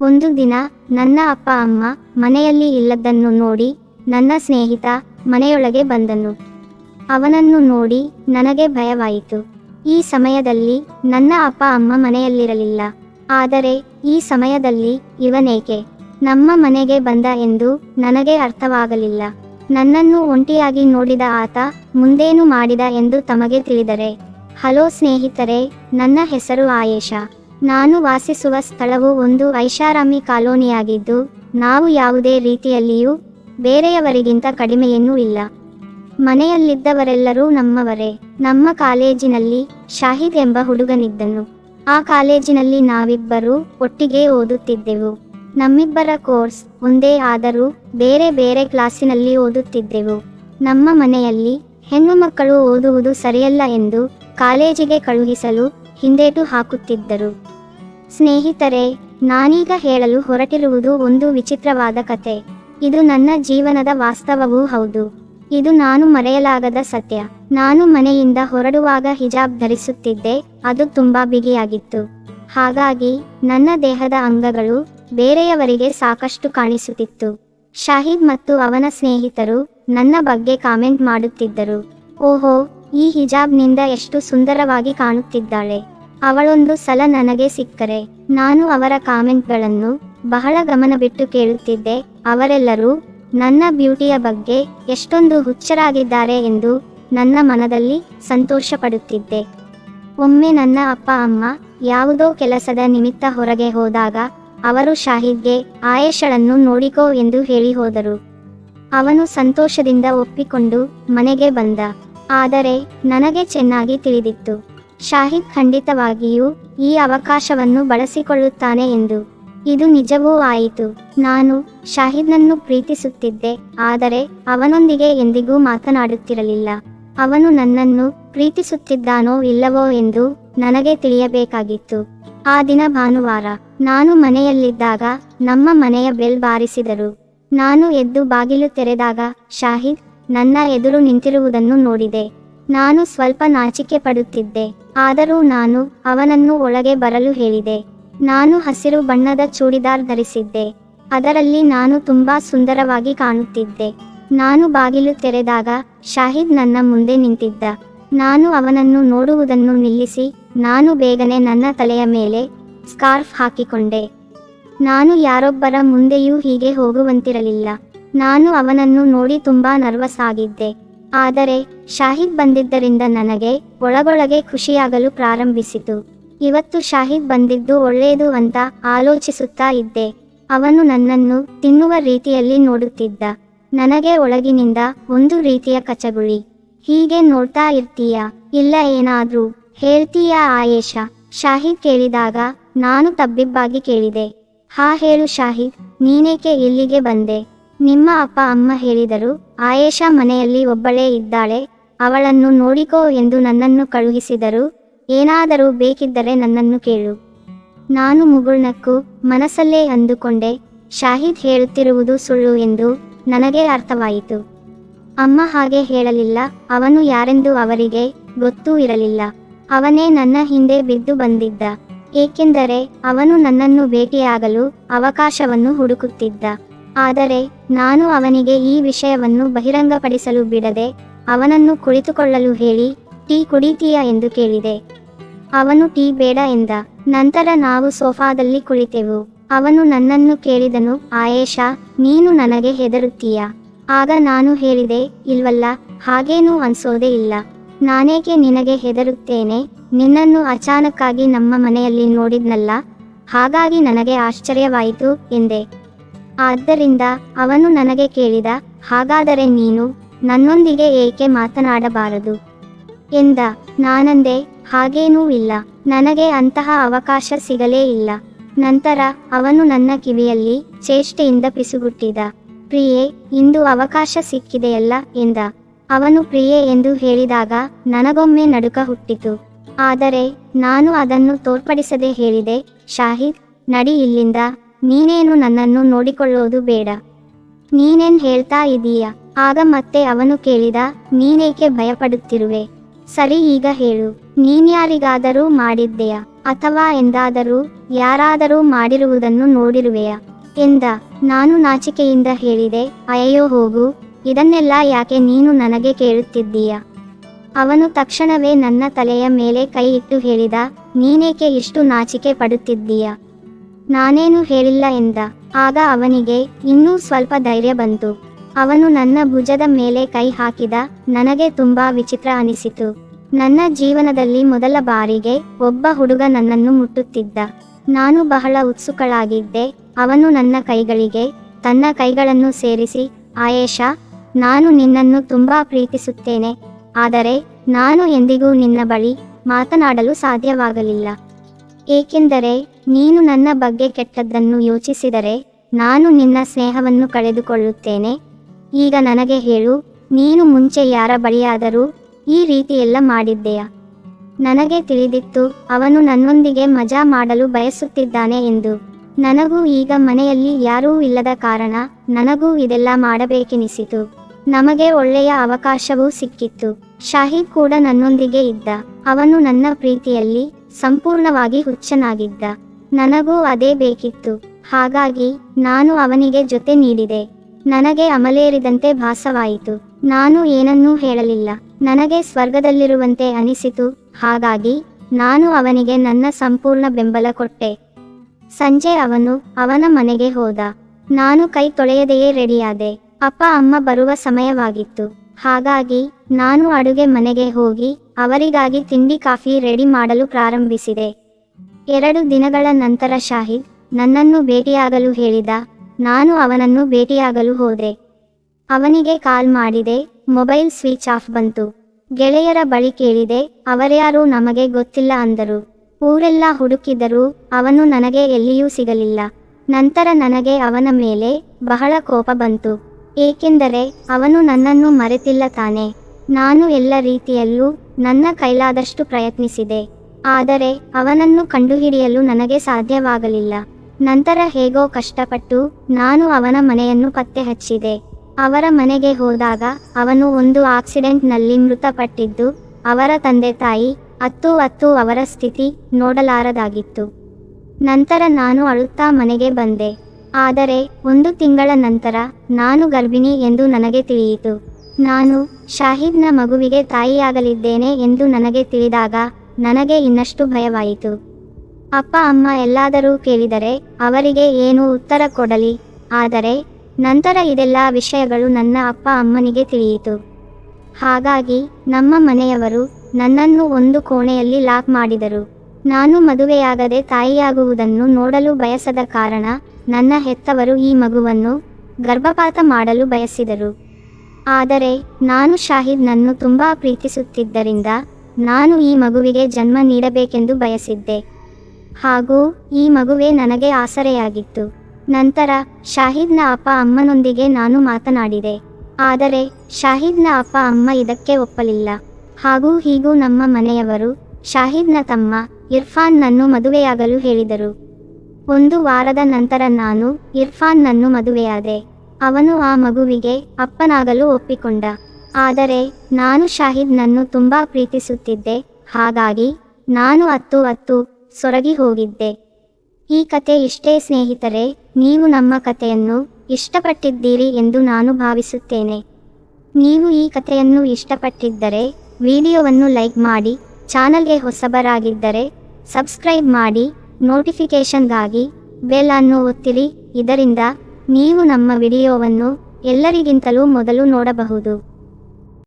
ಒಂದು ದಿನ ನನ್ನ ಅಪ್ಪ ಅಮ್ಮ ಮನೆಯಲ್ಲಿ ಇಲ್ಲದನ್ನು ನೋಡಿ ನನ್ನ ಸ್ನೇಹಿತ ಮನೆಯೊಳಗೆ ಬಂದನು. ಅವನನ್ನು ನೋಡಿ ನನಗೆ ಭಯವಾಯಿತು. ಈ ಸಮಯದಲ್ಲಿ ನನ್ನ ಅಪ್ಪ ಅಮ್ಮ ಮನೆಯಲ್ಲಿರಲಿಲ್ಲ. ಆದರೆ ಈ ಸಮಯದಲ್ಲಿ ಇವನೇಕೆ? ನಮ್ಮ ಮನೆಗೆ ಬಂದ ಎಂದು ನನಗೆ ಅರ್ಥವಾಗಲಿಲ್ಲ. ನನ್ನನ್ನು ಒಂಟಿಯಾಗಿ ನೋಡಿದ ಆತ ಮುಂದೇನು ಮಾಡಿದ ಎಂದು ತಮಗೆ ತಿಳಿದರೆ, ಹಲೋ ಸ್ನೇಹಿತರೆ, ನನ್ನ ಹೆಸರು ಆಯೇಷ. ನಾನು ವಾಸಿಸುವ ಸ್ಥಳವು ಒಂದು ಐಷಾರಾಮಿ ಕಾಲೋನಿಯಾಗಿದ್ದು, ನಾವು ಯಾವುದೇ ರೀತಿಯಲ್ಲಿಯೂ ಬೇರೆಯವರಿಗಿಂತ ಕಡಿಮೆಯೇನೂ ಇಲ್ಲ. ಮನೆಯಲ್ಲಿದ್ದವರೆಲ್ಲರೂ ನಮ್ಮವರೇ. ನಮ್ಮ ಕಾಲೇಜಿನಲ್ಲಿ ಶಾಹಿದ್ ಎಂಬ ಹುಡುಗನಿದ್ದನು. ಆ ಕಾಲೇಜಿನಲ್ಲಿ ನಾವಿಬ್ಬರೂ ಒಟ್ಟಿಗೆ ಓದುತ್ತಿದ್ದೆವು. ನಮ್ಮಿಬ್ಬರ ಕೋರ್ಸ್ ಒಂದೇ ಆದರೂ ಬೇರೆ ಬೇರೆ ಕ್ಲಾಸಿನಲ್ಲಿ ಓದುತ್ತಿದ್ದೆವು. ನಮ್ಮ ಮನೆಯಲ್ಲಿ ಹೆಣ್ಣು ಮಕ್ಕಳು ಓದುವುದು ಸರಿಯಲ್ಲ ಎಂದು ಕಾಲೇಜಿಗೆ ಕಳುಹಿಸಲು ಹಿಂದೇಟು ಹಾಕುತ್ತಿದ್ದರು. ಸ್ನೇಹಿತರೆ, ನಾನೀಗ ಹೇಳಲು ಹೊರಟಿರುವುದು ಒಂದು ವಿಚಿತ್ರವಾದ ಕತೆ. ಇದು ನನ್ನ ಜೀವನದ ವಾಸ್ತವವೂ ಹೌದು. ಇದು ನಾನು ಮರೆಯಲಾಗದ ಸತ್ಯ. ನಾನು ಮನೆಯಿಂದ ಹೊರಡುವಾಗ ಹಿಜಾಬ್ ಧರಿಸುತ್ತಿದ್ದೆ, ಅದು ತುಂಬಾ ಬಿಗಿಯಾಗಿತ್ತು. ಹಾಗಾಗಿ, ನನ್ನ ದೇಹದ ಅಂಗಗಳು ಬೇರೆಯವರಿಗೆ ಸಾಕಷ್ಟು ಕಾಣಿಸುತ್ತಿತ್ತು. ಶಾಹಿದ್ ಮತ್ತು ಅವನ ಸ್ನೇಹಿತರು ನನ್ನ ಬಗ್ಗೆ ಕಾಮೆಂಟ್ ಮಾಡುತ್ತಿದ್ದರು. ಓಹೋ ಈ ಹಿಜಾಬ್ನಿಂದ ಎಷ್ಟು ಸುಂದರವಾಗಿ ಕಾಣುತ್ತಿದ್ದಾಳೆ. ಅವಳೊಂದು ಸಲ ನನಗೆ ಸಿಕ್ಕರೆ, ನಾನು ಅವರ ಕಾಮೆಂಟ್ಗಳನ್ನು ಬಹಳ ಗಮನ ಬಿಟ್ಟು ಕೇಳುತ್ತಿದ್ದೆ. ಅವರೆಲ್ಲರೂ, ನನ್ನ ಬ್ಯೂಟಿಯ ಬಗ್ಗೆ ಎಷ್ಟೊಂದು ಹುಚ್ಚರಾಗಿದ್ದಾರೆ ಎಂದು ನನ್ನ ಮನದಲ್ಲಿ ಸಂತೋಷ ಪಡುತ್ತಿದ್ದೆ ಒಮ್ಮೆ ನನ್ನ ಅಪ್ಪ ಅಮ್ಮ ಯಾವುದೋ ಕೆಲಸದ ನಿಮಿತ್ತ ಹೊರಗೆ ಹೋದಾಗ, ಅವರು ಶಾಹಿದ್ಗೆ, ಆಯೇಷಳನ್ನು ನೋಡಿಕೋ ಎಂದು ಹೇಳಿ ಹೋದರು. ಅವನು ಸಂತೋಷದಿಂದ ಒಪ್ಪಿಕೊಂಡು ಮನೆಗೆ ಬಂದ. ಆದರೆ ನನಗೆ ಚೆನ್ನಾಗಿ ತಿಳಿದಿತ್ತು. ಶಾಹಿದ್ ಖಂಡಿತವಾಗಿಯೂ ಈ ಅವಕಾಶವನ್ನು ಬಳಸಿಕೊಳ್ಳುತ್ತಾನೆ ಎಂದು. ಇದು ನಿಜವೂ ಆಯಿತು. ನಾನು ಶಾಹಿದ್ನನ್ನು ಪ್ರೀತಿಸುತ್ತಿದ್ದೆ, ಆದರೆ ಅವನೊಂದಿಗೆ ಎಂದಿಗೂ ಮಾತನಾಡುತ್ತಿರಲಿಲ್ಲ. ಅವನು ನನ್ನನ್ನು ಪ್ರೀತಿಸುತ್ತಿದ್ದಾನೋ ಇಲ್ಲವೋ ಎಂದು ನನಗೆ ತಿಳಿಯಬೇಕಾಗಿತ್ತು. ಆ ದಿನ ಭಾನುವಾರ ನಾನು ಮನೆಯಲ್ಲಿದ್ದಾಗ ನಮ್ಮ ಮನೆಯ ಬೆಲ್ ಬಾರಿಸಿದರು. ನಾನು ಎದ್ದು ಬಾಗಿಲು ತೆರೆದಾಗ ಶಾಹಿದ್ ನನ್ನ ಎದುರು ನಿಂತಿರುವುದನ್ನು ನೋಡಿದೆ. ನಾನು ಸ್ವಲ್ಪ ನಾಚಿಕೆ ಪಡುತ್ತಿದ್ದೆ ಆದರೂ ನಾನು ಅವನನ್ನು ಒಳಗೆ ಬರಲು ಹೇಳಿದೆ. ನಾನು ಹಸಿರು ಬಣ್ಣದ ಚೂಡಿದಾರ್ ಧರಿಸಿದ್ದೆ. ಅದರಲ್ಲಿ ನಾನು ತುಂಬಾ ಸುಂದರವಾಗಿ ಕಾಣುತ್ತಿದ್ದೆ. ನಾನು ಬಾಗಿಲು ತೆರೆದಾಗ ಶಾಹಿದ್ ನನ್ನ ಮುಂದೆ ನಿಂತಿದ್ದ. ನಾನು ಅವನನ್ನು ನೋಡುವುದನ್ನು ನಿಲ್ಲಿಸಿ, ನಾನು ಬೇಗನೆ ನನ್ನ ತಲೆಯ ಮೇಲೆ ಸ್ಕಾರ್ಫ್ ಹಾಕಿಕೊಂಡೆ. ನಾನು ಯಾರೊಬ್ಬರ ಮುಂದೆಯೂ ಹೀಗೆ ಹೋಗುವಂತಿರಲಿಲ್ಲ. ನಾನು ಅವನನ್ನು ನೋಡಿ ತುಂಬಾ ನರ್ವಸ್ ಆಗಿದ್ದೆ ಆದರೆ, ಶಾಹಿದ್ ಬಂದಿದ್ದರಿಂದ ನನಗೆ ಒಳಗೊಳಗೆ ಖುಷಿಯಾಗಲು ಪ್ರಾರಂಭಿಸಿತು. ಇವತ್ತು ಶಾಹಿದ್ ಬಂದಿದ್ದು ಒಳ್ಳೆಯದು ಅಂತ ಆಲೋಚಿಸುತ್ತಾ ಇದ್ದೆ. ಅವನು ನನ್ನನ್ನು ತಿನ್ನುವ ರೀತಿಯಲ್ಲಿ ನೋಡುತ್ತಿದ್ದ. ನನಗೆ ಒಳಗಿನಿಂದ ಒಂದು ರೀತಿಯ ಕಚಗುಳಿ. ಹೀಗೆ ನೋಡ್ತಾ ಇರ್ತೀಯ, ಇಲ್ಲ ಏನಾದ್ರೂ? ಹೇಳ್ತೀಯಾ ಆಯೇಷ? ಶಾಹಿದ್ ಕೇಳಿದಾಗ ನಾನು ತಬ್ಬಿಬ್ಬಾಗಿ ಕೇಳಿದೆ. ಹಾ ಹೇಳು ಶಾಹಿದ್, ನೀನೇಕೆ ಇಲ್ಲಿಗೆ ಬಂದೆ? ನಿಮ್ಮ ಅಪ್ಪ ಅಮ್ಮ ಹೇಳಿದರು, ಆಯೇಷಾ ಮನೆಯಲ್ಲಿ ಒಬ್ಬಳೇ ಇದ್ದಾಳೆ, ಅವಳನ್ನು ನೋಡಿಕೋ ಎಂದು ನನ್ನನ್ನು ಕಳುಹಿಸಿದರು, ಏನಾದರೂ ಬೇಕಿದ್ದರೆ ನನ್ನನ್ನು ಕೇಳು. ನಾನು ಮುಗುಳ್ನಕ್ಕೂ ಮನಸ್ಸಲ್ಲೇ ಅಂದುಕೊಂಡೆ, ಶಾಹಿದ್ ಹೇಳುತ್ತಿರುವುದು ಸುಳ್ಳು ಎಂದು ನನಗೆ ಅರ್ಥವಾಯಿತು. ಅಮ್ಮ ಹಾಗೆ ಹೇಳಲಿಲ್ಲ, ಅವನು ಯಾರೆಂದು ಅವರಿಗೆ ಗೊತ್ತೂ ಇರಲಿಲ್ಲ, ಅವನೇ ನನ್ನ ಹಿಂದೆ ಬಿದ್ದು ಬಂದಿದ್ದ, ಏಕೆಂದರೆ ಅವನು ನನ್ನನ್ನು ಭೇಟಿಯಾಗಲು ಅವಕಾಶವನ್ನು ಹುಡುಕುತ್ತಿದ್ದ. ಆದರೆ ನಾನು ಅವನಿಗೆ ಈ ವಿಷಯವನ್ನು ಬಹಿರಂಗಪಡಿಸಲು ಬಿಡದೆ ಅವನನ್ನು ಕುಳಿತುಕೊಳ್ಳಲು ಹೇಳಿ, ಟೀ ಕುಡಿತೀಯಾ ಎಂದು ಕೇಳಿದೆ. ಅವನು ಟೀ ಬೇಡ ಎಂದ. ನಂತರ ನಾವು ಸೋಫಾದಲ್ಲಿ ಕುಳಿತೆವು. ಅವನು ನನ್ನನ್ನು ಕೇಳಿದನು, ಆಯೇಷಾ, ನೀನು ನನಗೆ ಹೆದರುತ್ತೀಯ. ಆಗ ನಾನು ಹೇಳಿದೆ, ಇಲ್ವಲ್ಲ, ಹಾಗೇನೂ ಅನ್ಸೋದೇ ಇಲ್ಲ. ನಾನೇಕೆ ನಿನಗೆ ಹೆದರುತ್ತೇನೆ? ನಿನ್ನನ್ನು ಅಚಾನಕ್ಕಾಗಿ ನಮ್ಮ ಮನೆಯಲ್ಲಿ ನೋಡಿದ್ನಲ್ಲ? ಹಾಗಾಗಿ ನನಗೆ ಆಶ್ಚರ್ಯವಾಯಿತು, ಎಂದೆ. ಆದ್ದರಿಂದ ಅವನು ನನಗೆ ಕೇಳಿದ, ಹಾಗಾದರೆ ನೀನು ನನ್ನೊಂದಿಗೆ ಏಕೆ ಮಾತನಾಡಬಾರದು? ಎಂದ, ನಾನಂದೆ, ಹಾಗೇನೂ ಇಲ್ಲ, ನನಗೆ ಅಂತಹ ಅವಕಾಶ ಸಿಗಲೇ ಇಲ್ಲ. ನಂತರ ಅವನು ನನ್ನ ಕಿವಿಯಲ್ಲಿ ಚೇಷ್ಟೆಯಿಂದ ಪಿಸುಗುಟ್ಟಿದ, ಪ್ರಿಯೆ, ಇಂದು ಅವಕಾಶ ಸಿಕ್ಕಿದೆಯಲ್ಲ? ಎಂದ, ಅವನು ಪ್ರಿಯೆ ಎಂದು ಹೇಳಿದಾಗ ನನಗೊಮ್ಮೆ ನಡುಕ ಹುಟ್ಟಿತು. ಆದರೆ ನಾನು ಅದನ್ನು ತೋರ್ಪಡಿಸದೆ ಹೇಳಿದೆ, ಶಾಹಿದ್, ನಡಿ ಇಲ್ಲಿಂದ. ನೀನೇನು ನನ್ನನ್ನು ನೋಡಿಕೊಳ್ಳೋದು ಬೇಡ. ನೀನೇನ್ ಹೇಳ್ತಾ ಇದೀಯ? ಆಗ ಮತ್ತೆ ಅವನು ಕೇಳಿದ, ನೀನೇಕೆ ಭಯಪಡುತ್ತಿರುವೆ? ಸರಿ ಈಗ ಹೇಳು. ನೀನ್ಯಾರಿಗಾದರೂ ಮಾಡಿದ್ದೆಯ? ಅಥವಾ ಎಂದಾದರೂ, ಯಾರಾದರೂ ಮಾಡಿರುವುದನ್ನು ನೋಡಿರುವೆಯಾ? ಎಂದ, ನಾನು ನಾಚಿಕೆಯಿಂದ ಹೇಳಿದೆ ಅಯ್ಯೋ ಹೋಗು, ಇದನ್ನೆಲ್ಲ ಯಾಕೆ ನೀನು ನನಗೆ ಕೇಳುತ್ತಿದ್ದೀಯ? ಅವನು ತಕ್ಷಣವೇ ನನ್ನ ತಲೆಯ ಮೇಲೆ ಕೈ ಇಟ್ಟು ಹೇಳಿದ, ನೀನೇಕೆ ಇಷ್ಟು ನಾಚಿಕೆ ಪಡುತ್ತಿದ್ದೀಯ? ನಾನೇನು ಹೇಳಿಲ್ಲ ಎಂದ. ಆಗ ಅವನಿಗೆ ಇನ್ನೂ ಸ್ವಲ್ಪ ಧೈರ್ಯ ಬಂತು. ಅವನು ನನ್ನ ಭುಜದ ಮೇಲೆ ಕೈ ಹಾಕಿದ, ನನಗೆ ತುಂಬಾ ವಿಚಿತ್ರ ಅನಿಸಿತು. ನನ್ನ ಜೀವನದಲ್ಲಿ ಮೊದಲ ಬಾರಿಗೆ ಒಬ್ಬ ಹುಡುಗ ನನ್ನನ್ನು ಮುಟ್ಟುತ್ತಿದ್ದ. ನಾನು ಬಹಳ ಉತ್ಸುಕಳಾಗಿದ್ದೆ. ಅವನು ನನ್ನ ಕೈಗಳಿಗೆ, ತನ್ನ ಕೈಗಳನ್ನು ಸೇರಿಸಿ, ಆಯೇಷಾ, ನಾನು ನಿನ್ನನ್ನು ತುಂಬಾ ಪ್ರೀತಿಸುತ್ತೇನೆ. ಆದರೆ, ನಾನು ಎಂದಿಗೂ ನಿನ್ನ ಬಳಿ ಮಾತನಾಡಲು ಸಾಧ್ಯವಾಗಲಿಲ್ಲ. ಏಕೆಂದರೆ ನೀನು ನನ್ನ ಬಗ್ಗೆ ಕೆಟ್ಟದ್ದನ್ನು ಯೋಚಿಸಿದರೆ ನಾನು ನಿನ್ನ ಸ್ನೇಹವನ್ನು ಕಳೆದುಕೊಳ್ಳುತ್ತೇನೆ. ಈಗ ನನಗೆ ಹೇಳು, ನೀನು ಮುಂಚೆ ಯಾರ ಬಳಿಯಾದರೂ ಈ ರೀತಿಯೆಲ್ಲ ಮಾಡಿದ್ದೆಯ? ನನಗೆ ತಿಳಿದಿತ್ತು, ಅವನು ನನ್ನೊಂದಿಗೆ ಮಜಾ ಮಾಡಲು ಬಯಸುತ್ತಿದ್ದಾನೆ ಎಂದು. ನನಗೂ ಈಗ ಮನೆಯಲ್ಲಿ ಯಾರೂ ಇಲ್ಲದ ಕಾರಣ ನನಗೂ ಇದೆಲ್ಲ ಮಾಡಬೇಕೆನಿಸಿತು. ನಮಗೆ ಒಳ್ಳೆಯ ಅವಕಾಶವೂ ಸಿಕ್ಕಿತ್ತು. ಶಾಹಿದ್ ಕೂಡ ನನ್ನೊಂದಿಗೆ ಇದ್ದ. ಅವನು ನನ್ನ ಪ್ರೀತಿಯಲ್ಲಿ ಸಂಪೂರ್ಣವಾಗಿ ಹುಚ್ಚನಾಗಿದ್ದ. ನನಗೂ ಅದೇ ಬೇಕಿತ್ತು. ಹಾಗಾಗಿ ನಾನು ಅವನಿಗೆ ಜೊತೆ ನೀಡಿದೆ. ನನಗೆ ಅಮಲೇರಿದಂತೆ ಭಾಸವಾಯಿತು. ನಾನು ಏನನ್ನೂ ಹೇಳಲಿಲ್ಲ. ನನಗೆ ಸ್ವರ್ಗದಲ್ಲಿರುವಂತೆ ಅನಿಸಿತು. ಹಾಗಾಗಿ ನಾನು ಅವನಿಗೆ ನನ್ನ ಸಂಪೂರ್ಣ ಬೆಂಬಲ ಕೊಟ್ಟೆ. ಸಂಜೆ ಅವನು ಅವನ ಮನೆಗೆ ಹೋದ. ನಾನು ಕೈ ತೊಳೆಯದೆಯೇ ರೆಡಿಯಾದೆ. ಅಪ್ಪ ಅಮ್ಮ ಬರುವ ಸಮಯವಾಗಿತ್ತು. ಹಾಗಾಗಿ ನಾನು ಅಡುಗೆ ಮನೆಗೆ ಹೋಗಿ ಅವರಿಗಾಗಿ ತಿಂಡಿ ಕಾಫಿ ರೆಡಿ ಮಾಡಲು ಪ್ರಾರಂಭಿಸಿದೆ. ಎರಡು ದಿನಗಳ ನಂತರ ಶಾಹಿದ್ ನನ್ನನ್ನು ಭೇಟಿಯಾಗಲು ಹೇಳಿದ. ನಾನು ಅವನನ್ನು ಭೇಟಿಯಾಗಲು ಹೋದೆ. ಅವನಿಗೆ ಕಾಲ್ ಮಾಡಿದೆ, ಮೊಬೈಲ್ ಸ್ವಿಚ್ ಆಫ್ ಬಂತು. ಗೆಳೆಯರ ಬಳಿ ಕೇಳಿದೆ, ಅವರ್ಯಾರೂ ನಮಗೆ ಗೊತ್ತಿಲ್ಲ ಅಂದರು. ಊರೆಲ್ಲ ಹುಡುಕಿದರೂ ಅವನು ನನಗೆ ಎಲ್ಲಿಯೂ ಸಿಗಲಿಲ್ಲ. ನಂತರ ನನಗೆ ಅವನ ಮೇಲೆ ಬಹಳ ಕೋಪ ಬಂತು. ಏಕೆಂದರೆ ಅವನು ನನ್ನನ್ನು ಮರೆತಿಲ್ಲ ತಾನೆ. ನಾನು ಎಲ್ಲ ರೀತಿಯಲ್ಲೂ ನನ್ನ ಕೈಲಾದಷ್ಟು ಪ್ರಯತ್ನಿಸಿದೆ. ಆದರೆ ಅವನನ್ನು ಕಂಡುಹಿಡಿಯಲು ನನಗೆ ಸಾಧ್ಯವಾಗಲಿಲ್ಲ. ನಂತರ ಹೇಗೋ ಕಷ್ಟಪಟ್ಟು ನಾನು ಅವನ ಮನೆಯನ್ನು ಪತ್ತೆ ಹಚ್ಚಿದೆ ಅವರ ಮನೆಗೆ ಹೋದಾಗ ಅವನು ಒಂದು ಆಕ್ಸಿಡೆಂಟ್ನಲ್ಲಿ ಮೃತಪಟ್ಟಿದ್ದು, ಅವರ ತಂದೆ ತಾಯಿ, ಅತ್ತು ಅತ್ತು ಅವರ ಸ್ಥಿತಿ ನೋಡಲಾರದಾಗಿತ್ತು. ನಂತರ ನಾನು ಅಳುತ್ತಾ ಮನೆಗೆ ಬಂದೆ. ಆದರೆ ಒಂದು ತಿಂಗಳ ನಂತರ ನಾನು ಗರ್ಭಿಣಿ ಎಂದು ನನಗೆ ತಿಳಿಯಿತು. ನಾನು ಶಾಹಿದ್ನ ಮಗುವಿಗೆ ತಾಯಿಯಾಗಲಿದ್ದೇನೆ ಎಂದು ನನಗೆ ತಿಳಿದಾಗ ನನಗೆ ಇನ್ನಷ್ಟು ಭಯವಾಯಿತು. ಅಪ್ಪ, ಅಮ್ಮ ಎಲ್ಲಾದರೂ ಕೇಳಿದರೆ ಅವರಿಗೆ ಏನು ಉತ್ತರ ಕೊಡಲಿ. ಆದರೆ ನಂತರ ಇದೆಲ್ಲ ವಿಷಯಗಳು ನನ್ನ ಅಪ್ಪ, ಅಮ್ಮನಿಗೆ ತಿಳಿಯಿತು. ಹಾಗಾಗಿ ನಮ್ಮ ಮನೆಯವರು ನನ್ನನ್ನು ಒಂದು ಕೋಣೆಯಲ್ಲಿ ಲಾಕ್ ಮಾಡಿದರು. ನಾನು ಮದುವೆಯಾಗದೆ ತಾಯಿಯಾಗುವುದನ್ನು ನೋಡಲು ಬಯಸದ ಕಾರಣ ನನ್ನ ಹೆತ್ತವರು ಈ ಮಗುವನ್ನು ಗರ್ಭಪಾತ ಮಾಡಲು ಬಯಸಿದರು. ಆದರೆ ನಾನು ಶಾಹಿದ್ನನ್ನು ತುಂಬಾ ಪ್ರೀತಿಸುತ್ತಿದ್ದರಿಂದ ನಾನು ಈ ಮಗುವಿಗೆ ಜನ್ಮ ನೀಡಬೇಕೆಂದು ಬಯಸಿದ್ದೆ. ಹಾಗೂ ಈ ಮಗುವೇ ನನಗೆ ಆಸರೆಯಾಗಿತ್ತು. ನಂತರ ಶಾಹಿದ್ನ ಅಪ್ಪ ಅಮ್ಮನೊಂದಿಗೆ ನಾನು ಮಾತನಾಡಿದೆ. ಆದರೆ ಶಾಹಿದ್ನ ಅಪ್ಪ ಅಮ್ಮ ಇದಕ್ಕೆ ಒಪ್ಪಲಿಲ್ಲ. ಹಾಗೂ ಹೀಗೂ ನಮ್ಮ ಮನೆಯವರು ಶಾಹಿದ್ನ ತಮ್ಮ ಇರ್ಫಾನ್ನನ್ನು ಮದುವೆಯಾಗಲು ಹೇಳಿದರು. ಒಂದು ವಾರದ ನಂತರ ನಾನು ಇರ್ಫಾನ್ನನ್ನು ಮದುವೆಯಾದೆ. ಅವನು ಆ ಮಗುವಿಗೆ ಅಪ್ಪನಾಗಲು ಒಪ್ಪಿಕೊಂಡ. ಆದರೆ, ನಾನು ಶಾಹಿದ್ನನ್ನು ತುಂಬಾ ಪ್ರೀತಿಸುತ್ತಿದ್ದೆ, ಹಾಗಾಗಿ ನಾನು ಅತ್ತು ಅತ್ತು ಸೊರಗಿ ಹೋಗಿದ್ದೆ. ಈ ಕತೆ ಇಷ್ಟೇ ಸ್ನೇಹಿತರೆ, ನೀವು ನಮ್ಮ ಕಥೆಯನ್ನು ಇಷ್ಟಪಟ್ಟಿದ್ದೀರಿ ಎಂದು ನಾನು ಭಾವಿಸುತ್ತೇನೆ. ನೀವು ಈ ಕಥೆಯನ್ನು ಇಷ್ಟಪಟ್ಟಿದ್ದರೆ, ವಿಡಿಯೋವನ್ನು ಲೈಕ್ ಮಾಡಿ, ಚಾನಲ್ಗೆ ಹೊಸಬರಾಗಿದ್ದರೆ, ಸಬ್ಸ್ಕ್ರೈಬ್ ಮಾಡಿ, ನೋಟಿಫಿಕೇಷನ್ಗಾಗಿ ಬೆಲ್ ಅನ್ನು ಒತ್ತಿರಿ. ಇದರಿಂದ ನೀವು ನಮ್ಮ ವಿಡಿಯೋವನ್ನು ಎಲ್ಲರಿಗಿಂತಲೂ ಮೊದಲು ನೋಡಬಹುದು.